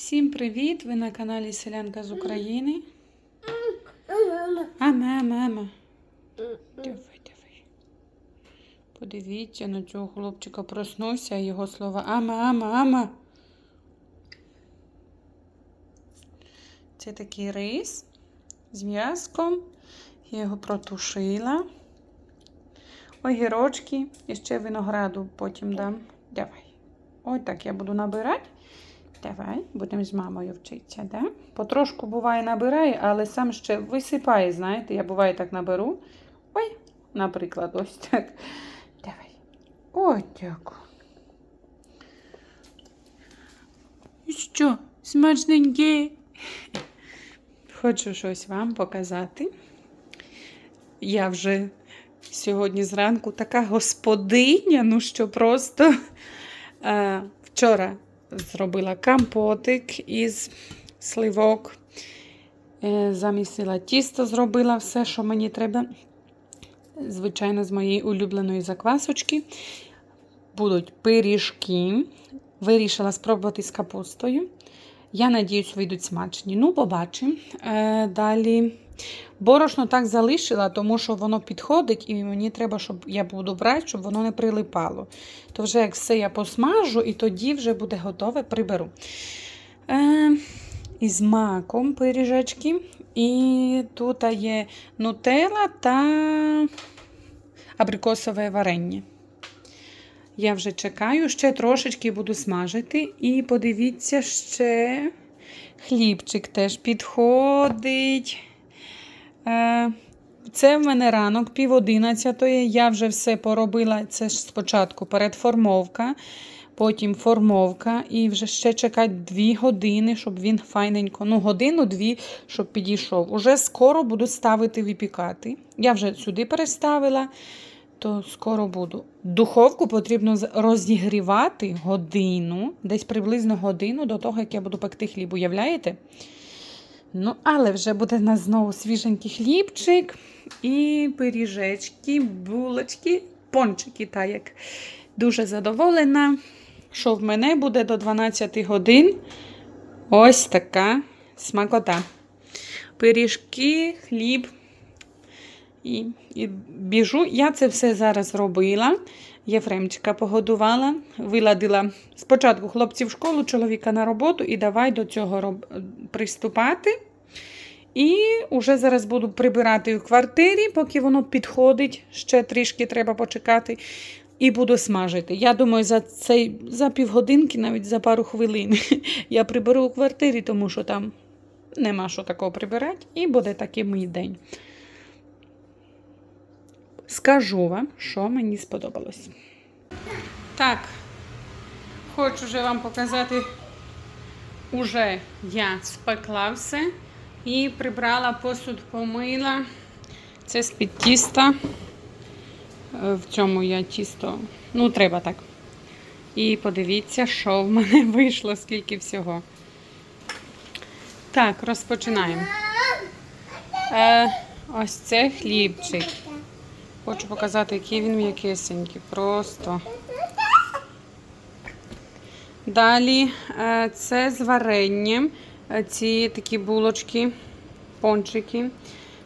Всім привіт! Ви на каналі Селянка з України. Ама, мама. Давай, давай. Подивіться на цього хлопчика проснувся його слова ама, ама, ама. Це такий рис з м'язком. Я його протушила. Огірочки і ще винограду потім дам. Давай. Ось так я буду набирати. Давай, будемо з мамою вчитися, да? Потрошку буває набирає, але сам ще висипає, знаєте, я буває так наберу. Ой, наприклад, ось так. Давай. Ой, дякую. І Що, смачненьке? Хочу щось вам показати. Я вже сьогодні зранку така господиня, ну що просто вчора зробила компотик із сливок. Замісила тісто, зробила все, що мені треба. Звичайно, з моєї улюбленої заквасочки. Будуть пиріжки. Вирішила спробувати з капустою. Я надіюсь, вийдуть смачні. Ну, побачимо. Далі борошно так залишила, тому що воно підходить, і мені треба, щоб я буду брати, щоб воно не прилипало. То вже як все я посмажу, і тоді вже буде готове, приберу. Е, із маком пиріжечки. І тут є нутелла та абрикосове варення. Я вже чекаю, ще трошечки буду смажити. І подивіться, ще хлібчик теж підходить. Е, Це в мене ранок, пів одинадцятої. Я вже все поробила. Це ж спочатку передформовка, потім формовка. І вже ще чекати дві години, щоб він файненько, ну, годину-дві, щоб підійшов. Уже скоро буду ставити випікати. Я вже сюди переставила то скоро буду. Духовку потрібно розігрівати годину, десь приблизно годину до того, як я буду пекти хліб. Уявляєте? Ну, але вже буде в нас знову свіженький хлібчик і пиріжечки, булочки, пончики. Та як дуже задоволена, що в мене буде до 12 годин ось така смакота. Пиріжки, хліб. І, і біжу. Я це все зараз робила. Єфремчика погодувала, виладила спочатку хлопців в школу, чоловіка на роботу, і давай до цього роб... приступати. І вже зараз буду прибирати в квартирі, поки воно підходить. Ще трішки треба почекати. І буду смажити. Я думаю, за цей за півгодинки, навіть за пару хвилин, я приберу у квартирі, тому що там нема що такого прибирати. І буде такий мій день. Скажу вам, що мені сподобалось. Так, хочу вже вам показати, уже я спекла все і прибрала посуд, помила. Це з-під тіста. Е, В цьому я тісто, ну, треба так. І подивіться, що в мене вийшло, скільки всього. Так, розпочинаємо. Е, ось це хлібчик. Хочу показати, який він м'якесенький. Просто. Далі е, це з варенням. Е, Ці такі булочки, пончики.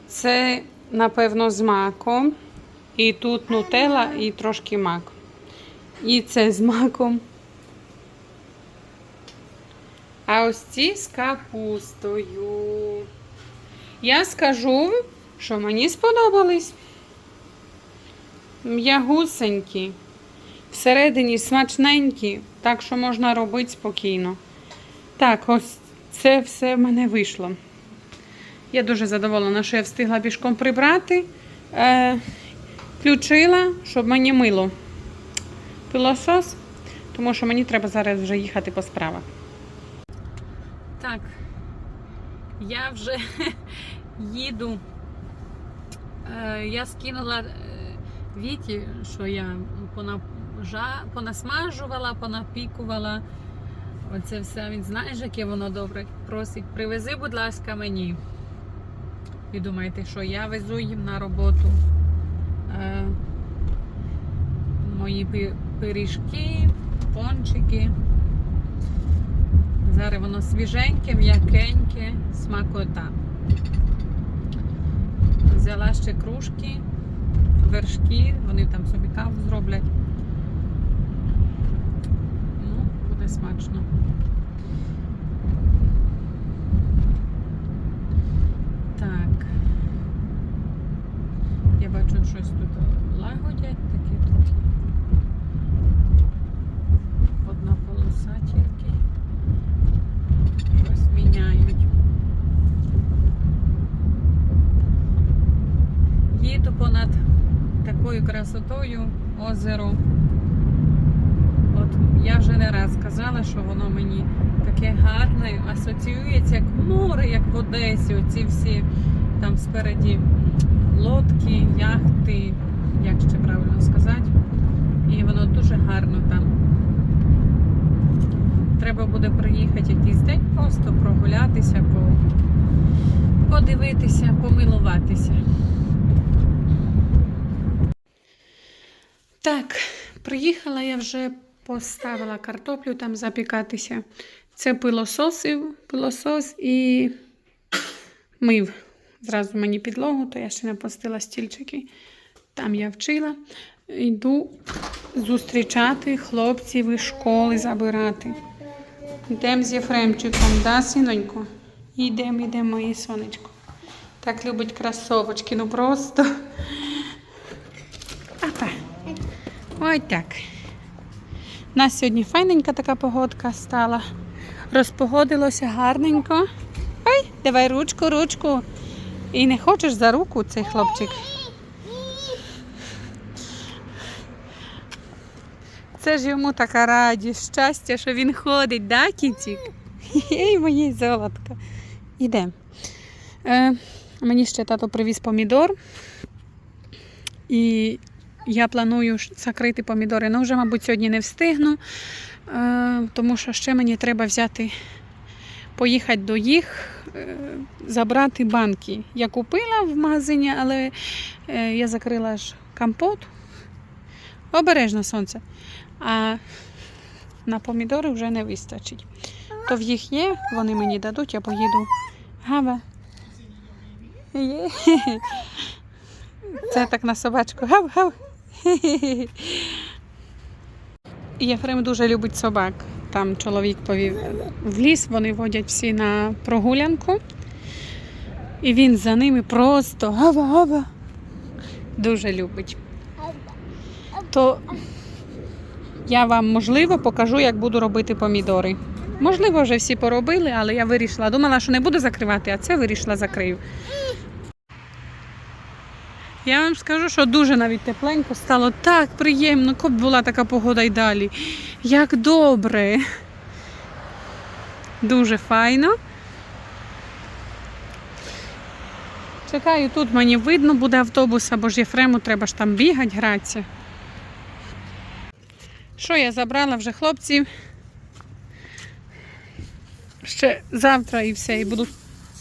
Це, напевно, з маком. І тут нутелла і трошки мак. І це з маком. А ось ці з капустою. Я скажу, що мені сподобались. М'ягусенькі, всередині смачненькі, так що можна робити спокійно. Так, ось це все в мене вийшло. Я дуже задоволена, що я встигла пішком прибрати. Е, включила, щоб мені мило пилосос, тому що мені треба зараз вже їхати по справах. Так, я вже їду. Е, я скинула е, Віті, що я понасмажувала, понапікувала. Оце все. Він знаєш, яке воно добре. Просить, привези, будь ласка, мені. І думаєте, що я везу їм на роботу е, мої пиріжки, пончики. Зараз воно свіженьке, м'якеньке, смакота. Взяла ще кружки, вершки, вони там собі каву зроблять. Ну, буде смачно. Так. Я бачу, щось тут лагодять таке тут. Одна полоса тільки. Щось міняють. Їду понад такою красотою озеро. От я вже не раз казала, що воно мені таке гарне, асоціюється як море, як в Одесі. Оці всі там спереді лодки, яхти, як ще правильно сказати. І воно дуже гарно там. Треба буде приїхати якийсь день, просто прогулятися, подивитися, помилуватися. Так, приїхала я вже поставила картоплю там запікатися. Це пилососив, пилосос і мив зразу мені підлогу, то я ще не постила стільчики. Там я вчила. Йду зустрічати хлопців із школи забирати. Йдемо з Єфремчиком, да, синонько? Йдемо, йдемо, моє сонечко. Так любить красовочки, ну просто. Ой так. У нас сьогодні файненька така погодка стала. Розпогодилося гарненько. Ой, давай ручку, ручку. І не хочеш за руку цей хлопчик. Це ж йому така радість, щастя, що він ходить, да, кітік? Ей, моє золотко. Іде. Е, мені ще тато привіз помідор. І я планую закрити помідори. Ну, вже, мабуть, сьогодні не встигну, е, тому що ще мені треба взяти, поїхати до їх, е, забрати банки. Я купила в магазині, але е, я закрила ж компот. Обережно сонце. А на помідори вже не вистачить. То в їх є, вони мені дадуть, я поїду. Гава. Це так на собачку. Гав, гав. Єфрем дуже любить собак. Там чоловік повів в ліс, вони водять всі на прогулянку. І він за ними просто гава, гава. Дуже любить. То я вам, можливо, покажу, як буду робити помідори. Можливо, вже всі поробили, але я вирішила. Думала, що не буду закривати, а це вирішила закрию. Я вам скажу, що дуже навіть тепленько стало так приємно, коли була така погода й далі. Як добре. Дуже файно. Чекаю, тут мені видно буде автобус, або ж Єфрему треба ж там бігати, гратися. Що я забрала вже хлопців? Ще завтра і все, і будуть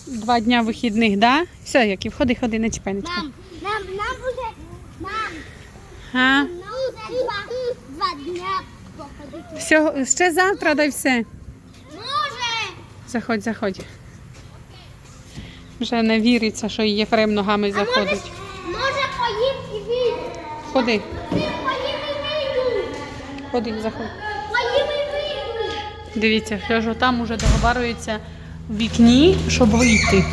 два дня вихідних, да? Все, Яків, ходи, ходи, не чіпай, не чіпай. А? два, дня походити. Все, ще завтра дай все. Може, Заходь, заходь. Вже не віриться, що Єфрем ногами заходить. може поїм і вийду. Ходи, Поїм і вийду. ходи, заходь. Поїм і вийду. Дивіться, що там уже договарюється в вікні, щоб вийти.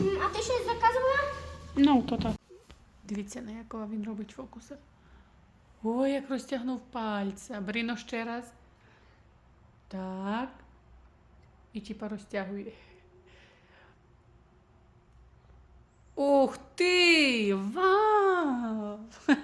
М, А ти щось заказувала? Ну, то так. Дивіться, він робить фокуси. Ой, як розтягнув пальця. Бріно ще раз. Так. І типа розтягує. Ух ти! Вау!